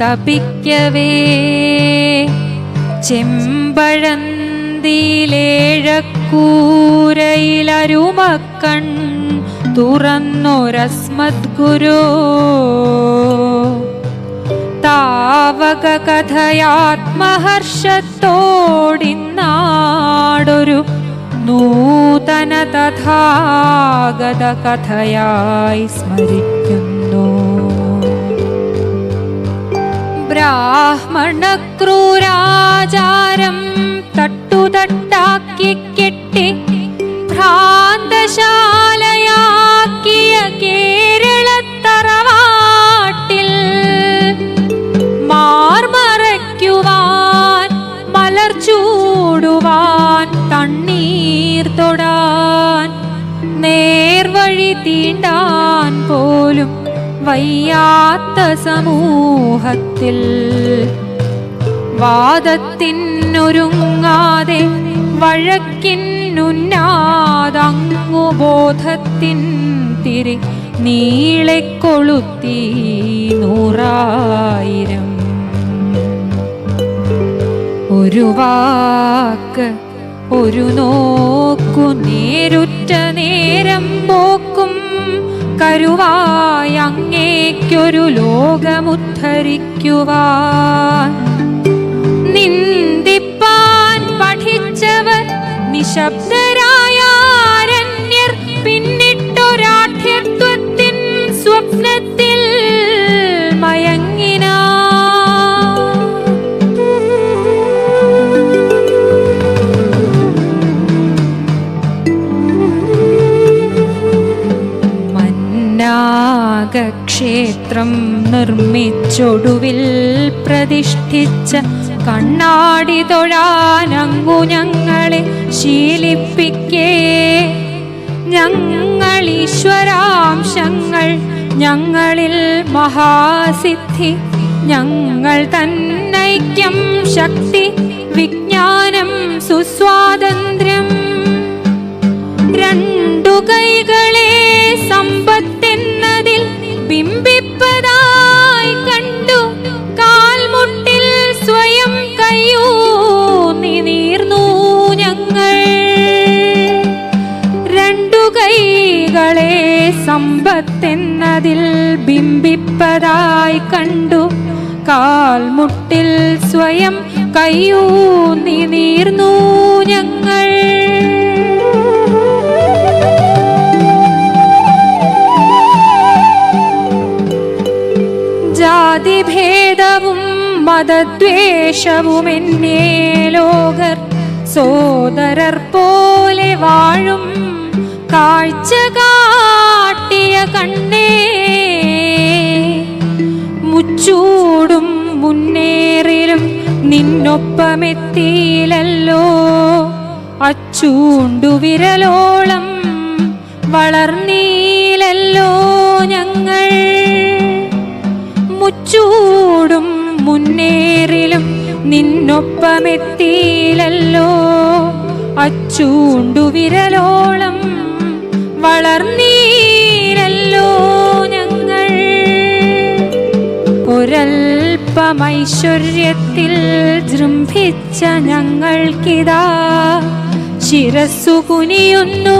തപിക്കവേ. ചെമ്പഴന്തിയിലേഴക്കൂരയിലരുമക്കൺ തുറന്നൊരസ്മത് ഗുരു താവക കഥയാത്മഹർഷത്തോടിന്നാടൊരു നൂതന തഥാഗത കഥയായി സ്മരിക്കുന്നു. ബ്രാഹ്മണക്രൂരാചാരം തട്ടുതട്ടാക്കി കെട്ടി ഭ്രാന്തശാലയാക്കിയ കേരളത്തറവാട്ടിൽ മാർമറയ്ക്കുവാൻ മലർ ചൂടുവാൻ തണ്ണീർ തൊടാൻ നേർവഴി തീണ്ടാൻ പോലും വയ്യാത്ത സമൂഹത്തിൽ വാദത്തിനൊരുങ്ങാതെ വഴക്കിനുന്നാതങ്ങു തിരി നീളെ കൊളുത്തി നൂറായിരം. ഒരു വാക്ക് ഒരു നോക്കു നേരുറ്റ നേരം പോക്കും കരുവായി അങ്ങേക്കൊരു ലോകമുദ്ധരിക്കുവാൻ നിന്ദിപ്പാൻ പഠിച്ചവർ നിശബ്ദരായ മന്നാഗക്ഷേത്രം നിർമ്മിച്ചൊടുവിൽ പ്രതിഷ്ഠിച്ച കണ്ണാടി തൊഴാനങ്ങു ഞങ്ങളെ ശീലിപ്പിക്കേ. ഞങ്ങൾ ഈശ്വരാംശങ്ങൾ ഞങ്ങളിൽ മഹാസിദ്ധി ഞങ്ങൾ തന്നൈക്യം ശക്തി വിജ്ഞാനം സുസ്വാതന്ത്ര്യം. രണ്ടു കൈകളെ സമ്പത്തെന്നതിൽ കൈകളെ സമ്പത്തെന്നതിൽ ബിംബിപ്പതായി കണ്ടു. കാൽമുട്ടിൽ സ്വയം കയ്യൂന്നി നീർന്നു ഞങ്ങൾ. ജാതിഭേദവും മതദ്വേഷവും എന്നേ ലോകർ സോദരർ പോലെ വാഴും കാഴ്ച കാട്ടിയ കണ്ണേ മുച്ചൂടും മുന്നേറിലും നിന്നൊപ്പമെത്തിയില്ലല്ലോ. അച്ചൂണ്ടു വിരലോളം വളർന്നീലല്ലോ ഞങ്ങൾ. മുച്ചൂടും മുന്നേറിലും നിന്നൊപ്പമെത്തിയില്ലല്ലോ. അച്ചൂണ്ടു വിരലോളം വളർന്നീരല്ലോ ഞങ്ങൾ. ഒരൽപമൈശ്വര്യത്തിൽ ജൃംഭിച്ച ഞങ്ങൾക്കിതാ ശിരസ്സു കുനിയുന്നു